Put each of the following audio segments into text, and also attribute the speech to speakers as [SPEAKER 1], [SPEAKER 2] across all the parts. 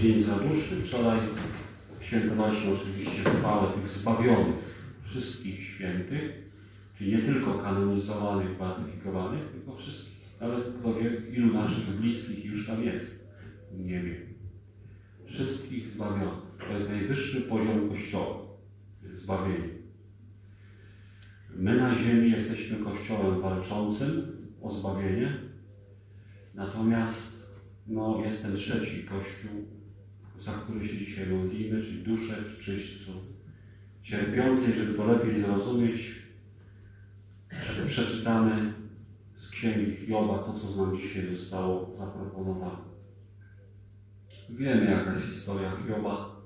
[SPEAKER 1] dzień zaduszy. Wczoraj świętowaliśmy oczywiście chwałę tych zbawionych, wszystkich świętych, czyli nie tylko kanonizowanych, beatyfikowanych, tylko wszystkich. Nawet kto wie, ilu naszych bliskich już tam jest w niebie. Wszystkich zbawionych. To jest najwyższy poziom Kościoła. Zbawienie. My na ziemi jesteśmy Kościołem walczącym o zbawienie, natomiast no, jest ten trzeci Kościół, za który się dzisiaj modlimy, czyli duszę w czyśćcu cierpiącej, żeby to lepiej zrozumieć, przeczytamy z Księgi Hioba to, co nam dzisiaj zostało zaproponowane. Wiemy, jaka jest historia Hioba,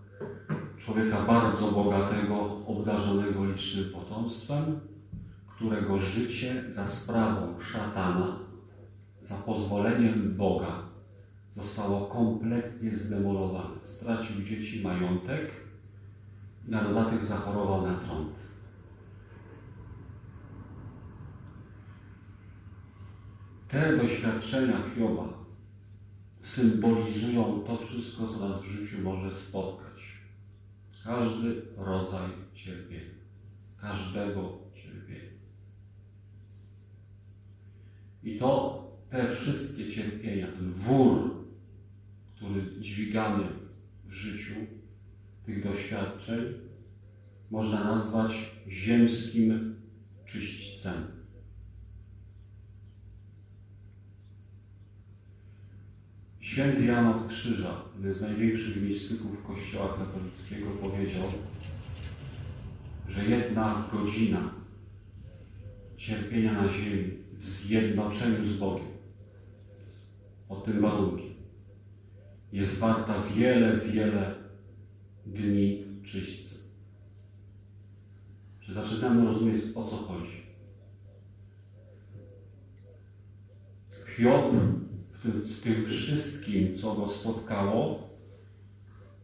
[SPEAKER 1] człowieka bardzo bogatego, obdarzonego licznym potomstwem, którego życie za sprawą szatana, za pozwoleniem Boga zostało kompletnie zdemolowane. Stracił dzieci, majątek i na dodatek zachorował na trąd. Te doświadczenia Hioba symbolizują to wszystko, co nas w życiu może spotkać. Każdy rodzaj cierpienia. Każdego cierpienia. I to te wszystkie cierpienia, ten wór, który dźwigamy w życiu, tych doświadczeń, można nazwać ziemskim czyśćcem. Święty Jan od Krzyża, jeden z największych mistyków Kościoła katolickiego, powiedział, że jedna godzina cierpienia na ziemi w zjednoczeniu z Bogiem, pod tym warunkiem, jest warta wiele, wiele dni czyśćcy. Że zaczynamy rozumieć, o co chodzi. Hiob w tym, w tym wszystkim, co go spotkało,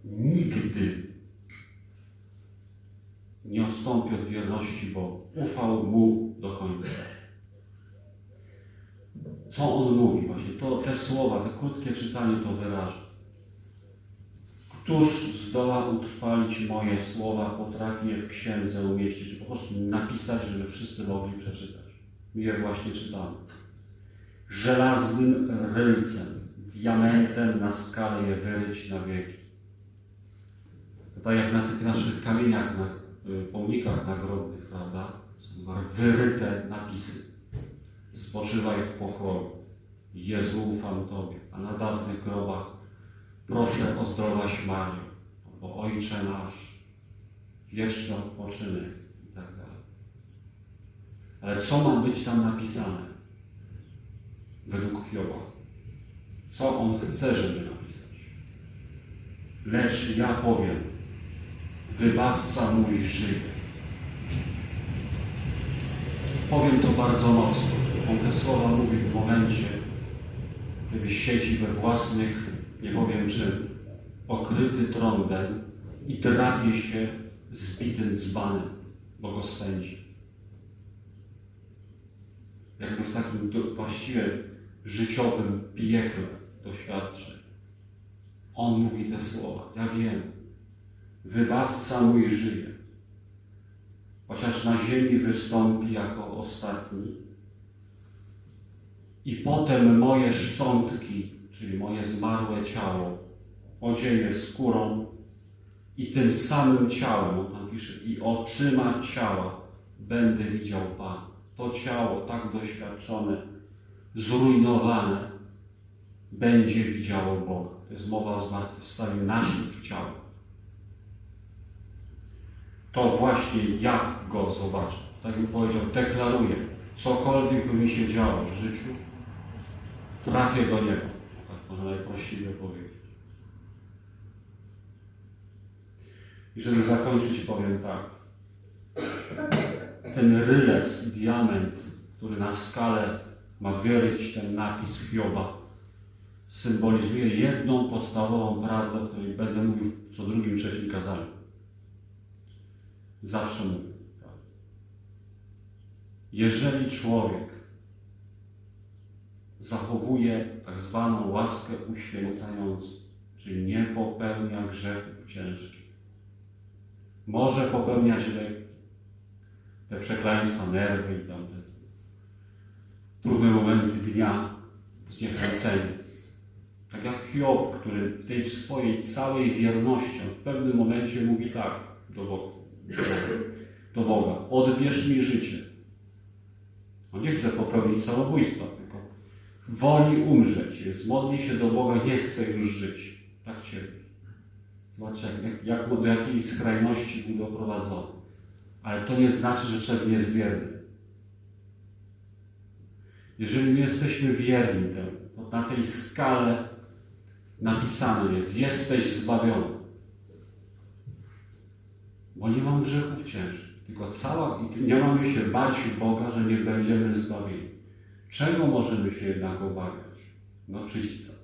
[SPEAKER 1] nigdy nie odstąpi od wierności Bogu. Ufał Mu do końca. Co on mówi? Właśnie to, te słowa, te krótkie czytanie to wyraża. Któż zdoła utrwalić moje słowa, potrafi je w księdze umieścić, po prostu napisać, żeby wszyscy mogli przeczytać. My je właśnie czytamy. Żelaznym rylcem, diamentem na skalę je wyryć na wieki. Tak jak na tych naszych kamieniach, na y, pomnikach nagrobnych, prawda? Są wyryte napisy. Spoczywaj w pokoju. Jezu, ufam Tobie. A na dawnych grobach proszę o zdrowaś Marię, albo Ojcze nasz, wieczny odpoczynek i tak dalej. Ale co ma być tam napisane? Według Hioba. Co on chce, żeby napisać? Lecz ja powiem, wybawca mój żyje. Powiem to bardzo mocno. On te słowa mówi w momencie, kiedy siedzi we własnych, nie powiem czym, okryty trądem i drapie się zbitym dzbanem, bo go spędzi. Jakby w takim właściwie życiowym piekle doświadczy. On mówi te słowa. Ja wiem. Wybawca mój żyje. Chociaż na ziemi wystąpi jako ostatni. I potem moje szczątki, czyli moje zmarłe ciało, odzieje skórą i tym samym ciałem, tam pisze, i oczyma ciała będę widział Pan. To ciało tak doświadczone, zrujnowane, będzie widziało Boga. To jest mowa o zmartwychwstaniu naszych ciał. To właśnie jak Go zobaczę. Tak jak powiedział, deklaruję, cokolwiek by mi się działo w życiu, trafię do Niego. Można najprościej powiedzieć. I żeby zakończyć, powiem tak. Ten rylec, diament, który na skalę ma wyryć ten napis Hioba, symbolizuje jedną podstawową prawdę, o której będę mówił co drugim, trzecim kazaniu. Zawsze mówię. Jeżeli człowiek zachowuje tak zwaną łaskę uświęcającą, czyli nie popełnia grzechów ciężkich. Może popełniać. Te przekleństwa, nerwy i tamte trudne momenty dnia, zniechęcenie. Tak jak Hiob, który w tej swojej całej wierności w pewnym momencie mówi tak do Boga, do Boga odbierz mi życie. On nie chce popełnić samobójstwa, woli umrzeć. Jest, modli się do Boga, nie chce już żyć. Tak cierpi. Zobaczcie, jak, jak, do jakiej skrajności był doprowadzony. Ale to nie znaczy, że człowiek jest wierny. Jeżeli my jesteśmy wierni temu, to na tej skale napisane jest, jesteś zbawiony. Bo nie mam grzechów ciężkich, tylko cała, i nie mamy się bać Boga, że nie będziemy zbawieni. Czego możemy się jednak obawiać? No czyśćca.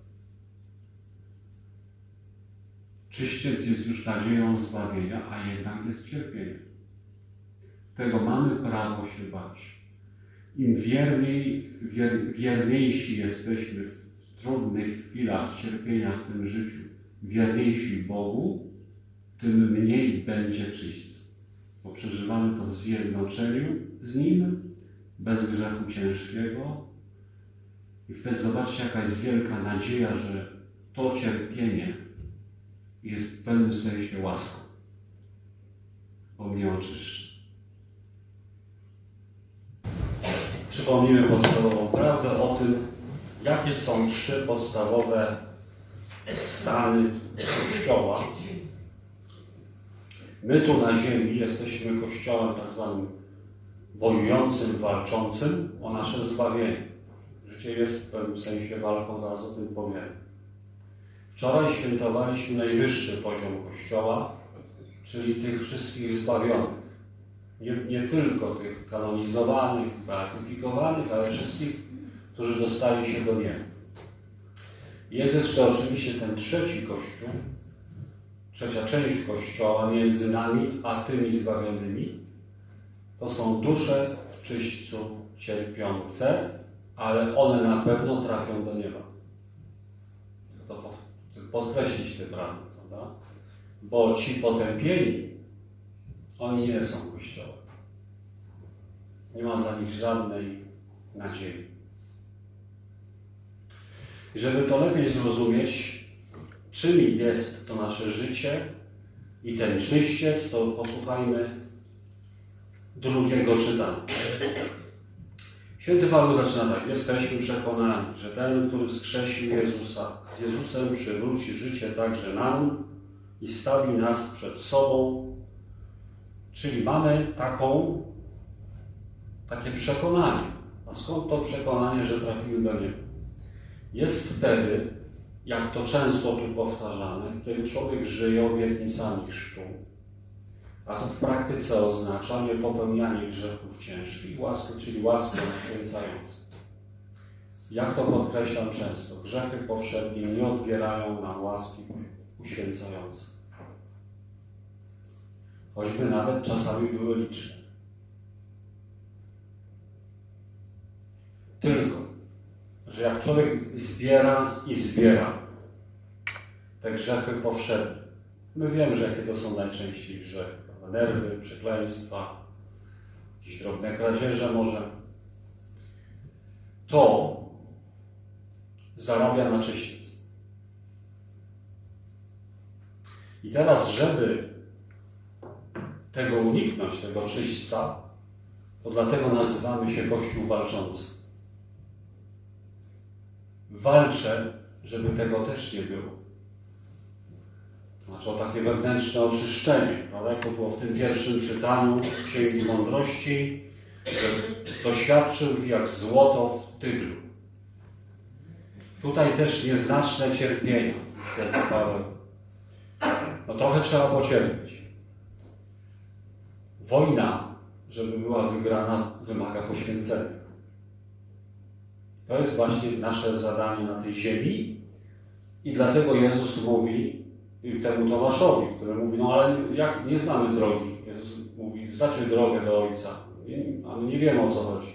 [SPEAKER 1] Czyściec jest już nadzieją zbawienia, a jednak jest cierpienie. Tego mamy prawo się bać. Im wierniej, wier, wierniejsi jesteśmy w trudnych chwilach cierpienia w tym życiu, wierniejsi Bogu, tym mniej będzie czyśćca. Bo przeżywamy to w zjednoczeniu z Nim, bez grzechu ciężkiego. I wtedy zobaczcie, jaka jest wielka nadzieja, że to cierpienie jest w pewnym sensie łaską. Bo mnie oczyszcza. Przypomnimy podstawową prawdę o tym, jakie są trzy podstawowe stany Kościoła. My tu na ziemi jesteśmy Kościołem tak zwanym wojującym, walczącym o nasze zbawienie. Życie jest w pewnym sensie walką, zaraz o tym powiem. Wczoraj świętowaliśmy najwyższy poziom Kościoła, czyli tych wszystkich zbawionych. Nie, nie tylko tych kanonizowanych, beatyfikowanych, ale wszystkich, którzy dostali się do nieba. Jest jeszcze oczywiście ten trzeci Kościół, trzecia część Kościoła między nami a tymi zbawionymi. To są dusze w czyśćcu cierpiące, ale one na pewno trafią do nieba. To podkreślić tę prawdę, prawda? Bo ci potępieni, oni nie są Kościołem. Nie ma dla nich żadnej nadziei. I żeby to lepiej zrozumieć, czym jest to nasze życie i ten czyściec, to posłuchajmy drugiego czytania. Święty Paweł zaczyna tak. Jesteśmy przekonani, że ten, który wskrzesił Jezusa, z Jezusem przywróci życie także nam i stawi nas przed sobą. Czyli mamy taką, takie przekonanie. A skąd to przekonanie, że trafimy do nieba? Jest wtedy, jak to często tu powtarzane, kiedy człowiek żyje obietnicami chrztu, a to w praktyce oznacza niepopełnianie grzechów ciężkich, łaski, czyli łaskę uświęcającą. Jak to podkreślam często, grzechy powszednie nie odbierają nam łaski uświęcającej. Choćby nawet czasami były liczne. Tylko, że jak człowiek zbiera i zbiera te grzechy powszednie, my wiemy, że jakie to są najczęściej grzechy. Nerwy, przekleństwa, jakieś drobne kradzieże może. To zarabia na czyściec. I teraz, żeby tego uniknąć, tego czyśćca, to dlatego nazywamy się Kościół walczący. Walczę, żeby tego też nie było. Znaczy o takie wewnętrzne oczyszczenie, prawda? Jak to było w tym pierwszym czytaniu Księgi Mądrości, że doświadczył jak złoto w tyglu. Tutaj też nieznaczne cierpienia, święty Paweł. No trochę trzeba pocierpieć. Wojna, żeby była wygrana, wymaga poświęcenia. To jest właśnie nasze zadanie na tej ziemi i dlatego Jezus mówi temu Tomaszowi, który mówi, no ale jak nie znamy drogi. Jezus mówi, znacie drogę do Ojca, ale nie wiemy o co chodzi.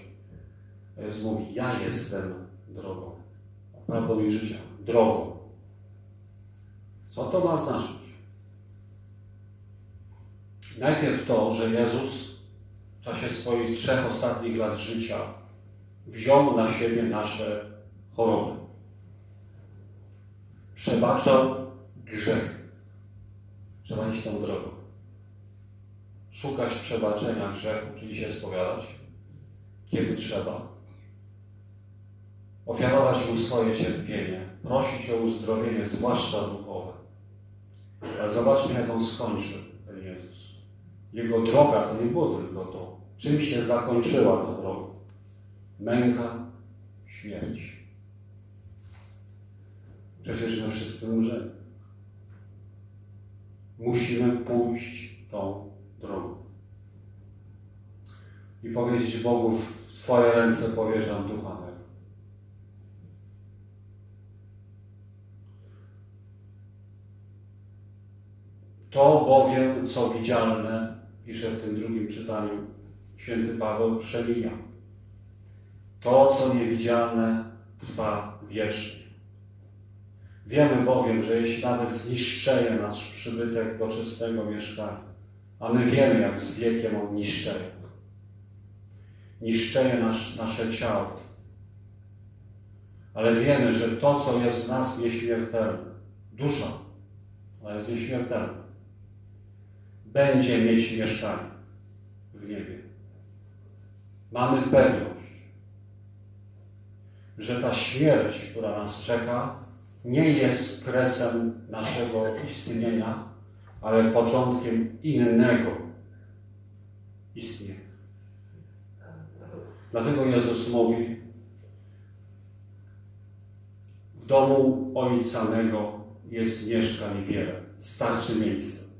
[SPEAKER 1] Jezus mówi, ja jestem drogą, prawdą i życia, drogą. Co to ma znaczyć?
[SPEAKER 2] Najpierw to, że Jezus w czasie swoich trzech ostatnich lat życia wziął na siebie nasze choroby. Przebaczał grzechy. Trzeba iść tą drogą. Szukać przebaczenia grzechu, czyli się spowiadać, kiedy trzeba. Ofiarować Mu swoje cierpienie, prosić o uzdrowienie, zwłaszcza duchowe. Ale zobaczmy, jak On skończył, ten Jezus. Jego droga to nie było tylko to. Czym się zakończyła ta droga? Męka, śmierć. Przecież my wszyscy umrzemy. Musimy pójść tą drogą. I powiedzieć Bogu, w Twoje ręce powierzam ducha mego. To bowiem, co widzialne, pisze w tym drugim czytaniu święty Paweł, przemija. To, co niewidzialne, trwa wiecznie. Wiemy bowiem, że jeśli nawet zniszczeje nasz przybytek do czystego mieszkania, a my wiemy, jak z wiekiem on niszczeje. Niszczeje nasz, nasze ciało. Ale wiemy, że to, co jest w nas nieśmiertelne, dusza, ona jest nieśmiertelna, będzie mieć mieszkanie w niebie. Mamy pewność, że ta śmierć, która nas czeka, nie jest kresem naszego istnienia, ale początkiem innego istnienia. Dlatego Jezus mówi, w domu Ojca mego jest mieszkań wiele, starczy miejsca.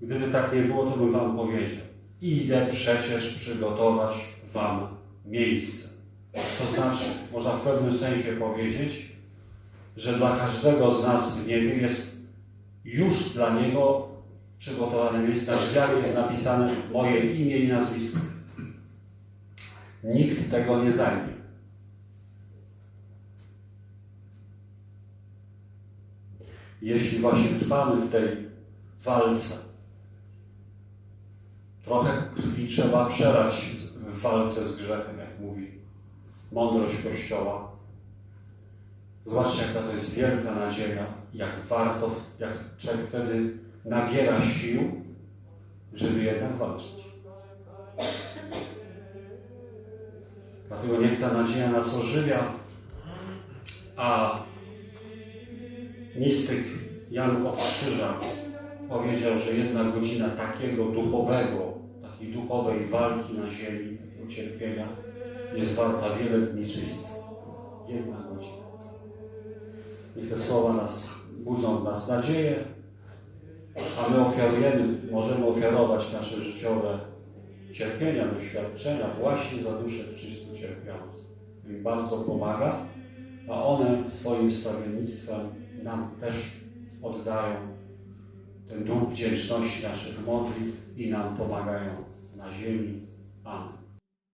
[SPEAKER 2] Gdyby tak nie było, to bym wam powiedział, idę przecież przygotować wam miejsce. To znaczy, można w pewnym sensie powiedzieć, że dla każdego z nas w niebie jest już dla niego przygotowane miejsce. Na drzwiach jest napisane moje imię i nazwisko. Nikt tego nie zajmie. Jeśli właśnie trwamy w tej walce, trochę krwi trzeba przelać w walce z grzechem, mądrość Kościoła. Zobaczcie, jaka to jest wielka nadzieja, jak warto, jak człowiek wtedy nabiera sił, żeby jednak walczyć. Dlatego niech ta nadzieja nas ożywia, a mistyk Jan od Krzyża powiedział, że jedna godzina takiego duchowego, takiej duchowej walki na ziemi, cierpienia, jest warta wiele dni czystca. Jedna godzina. Niech te słowa nas budzą w nas nadzieję, a my ofiarujemy, możemy ofiarować nasze życiowe cierpienia, doświadczenia właśnie za duszę czysto cierpiącą. Im bardzo pomaga, a one swoim stawiennictwem nam też oddają ten dług wdzięczności naszych modlitw i nam pomagają na ziemi. Amen.